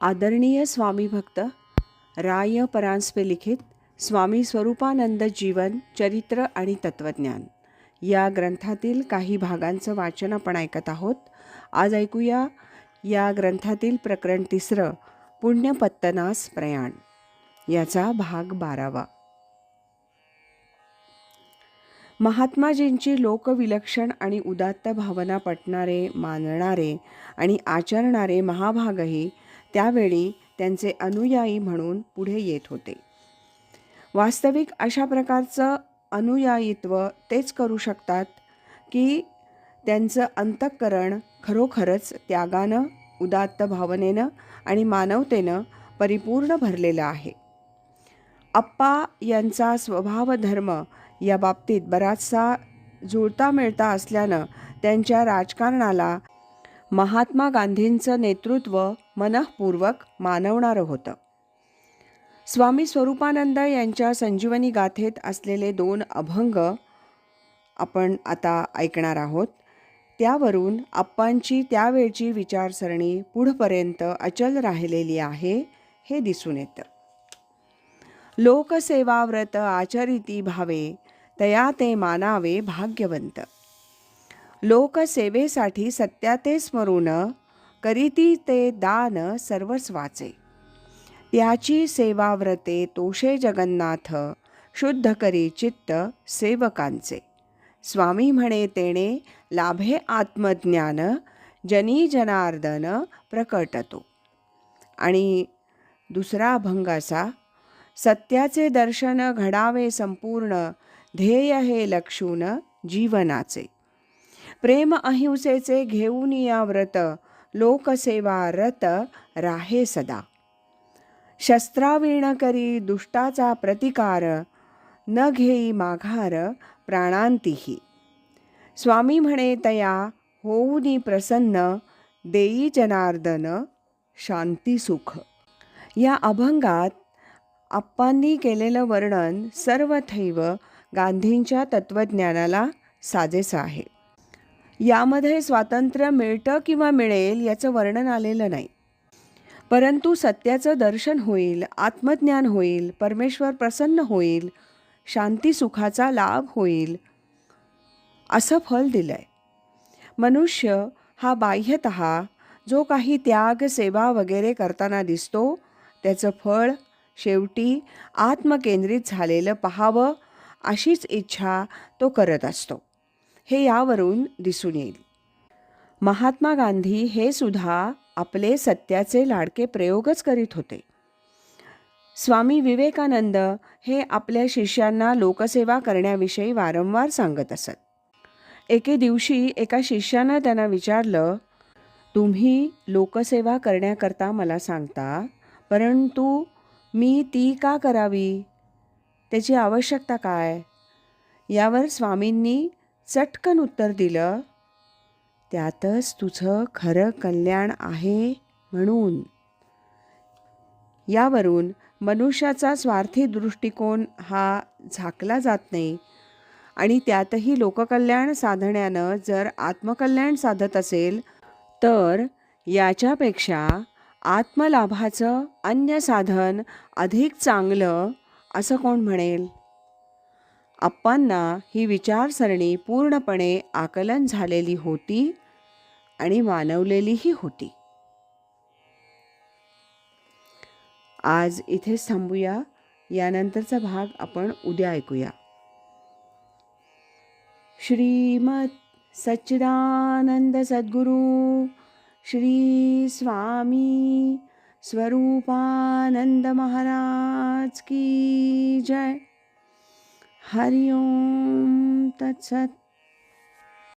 आदरणीय स्वामी भक्त राय परांजपे लिखित स्वामी स्वरूपानंद जीवन चरित्र आणि तत्वज्ञान. या ग्रंथातील काही भागांचं वाचन आपण ऐकत आहोत. आज ऐकूया या ग्रंथातील प्रकरण तिसरं पुण्यपत्तनास प्रयाण. याचा भाग बारावा. महात्माजींची लोकविलक्षण आणि उदात्त भावना पटणारे मानणारे आणि आचरणारे महाभागही त्यावेळी त्यांचे अनुयायी म्हणून पुढे येत होते. वास्तविक अशा प्रकारचं अनुयायित्व तेच करू शकतात की त्यांचं अंतःकरण खरोखरच त्यागानं उदात्त भावनेनं आणि मानवतेनं परिपूर्ण भरलेलं आहे. अप्पा यांचा स्वभावधर्म या बाबतीत बराचसा जुळता मिळता असल्यानं त्यांच्या राजकारणाला महात्मा गांधींचं नेतृत्व मनःपूर्वक मानवणारं होतं. स्वामी स्वरूपानंद यांच्या संजीवनी गाथेत असलेले दोन अभंग आपण आता ऐकणार आहोत. त्यावरून आप्पांची त्यावेळची विचारसरणी पुढपर्यंत अचल राहिलेली आहे हे दिसून येतं. लोकसेवाव्रत आचरिती भावे तया ते मानावे भाग्यवंत. लोकसेवेसाठी सत्याते स्मरून करीती ते दान सर्वस्वाचे. त्याची सेवाव्रते तोषे जगन्नाथ शुद्ध करी चित्त सेवकांचे. स्वामी म्हणे तेणे लाभे आत्मज्ञान जनी जनार्दन प्रकटतो. आणि दुसरा अभंगाचा सत्याचे दर्शन घडावे संपूर्ण ध्येय हे लक्षून जीवनाचे. प्रेम अहिंसेचे घेऊन या व्रत लोकसेवा रत राहे सदा. शस्त्रावीण करी दुष्टाचा प्रतिकार न घेई माघार प्राणांतीही. स्वामी म्हणे तया होऊनी प्रसन्न देई जनार्दन शांती सुख. या अभंगात आप्पांनी केलेलं वर्णन सर्वथैव गांधींच्या तत्त्वज्ञानाला साजेचं आहे. यामध्ये स्वातंत्र्य मिळतं किंवा मिळेल याचं वर्णन आलेलं नाही. परंतु सत्याचं दर्शन होईल आत्मज्ञान होईल परमेश्वर प्रसन्न होईल शांती सुखाचा लाभ होईल असं फल दिलं आहे मनुष्य हा बाह्यत जो काही त्याग सेवा वगैरे करताना दिसतो त्याचं फळ शेवटी आत्मकेंद्रित झालेलं पाहावं अशीच इच्छा तो करत असतो. हे यावरून दिसून येईल. महात्मा गांधी हे सुद्धा आपले सत्याचे लाडके प्रयोगच करीत होते. स्वामी विवेकानंद हे आपल्या शिष्यांना लोकसेवा करण्याविषयी वारंवार सांगत असत. एके दिवशी एका शिष्यानं त्यांना विचारलं तुम्ही लोकसेवा करण्याकरता मला सांगता परंतु मी ती का करावी? त्याची आवश्यकता काय? यावर स्वामींनी चटकन उत्तर दिलं त्यातच तुझं खरं कल्याण आहे म्हणून. यावरून मनुष्याचा स्वार्थी दृष्टिकोन हा झाकला जात नाही आणि त्यातही लोककल्याण साधण्यानं जर आत्मकल्याण साधत असेल तर याच्यापेक्षा आत्मलाभाचं अन्य साधन अधिक चांगलं असं कोण म्हणेल? आप्पांना ही विचारसरणी पूर्णपणे आकलन झालेली होती आणि मानवलेलीही होती. आज इथेच थांबूया. यानंतरचा भाग आपण उद्या ऐकूया. श्रीमत सच्चिदानंद सद्गुरू श्री स्वामी स्वरूपानंद महाराज की जय. हरि ओम तत्सत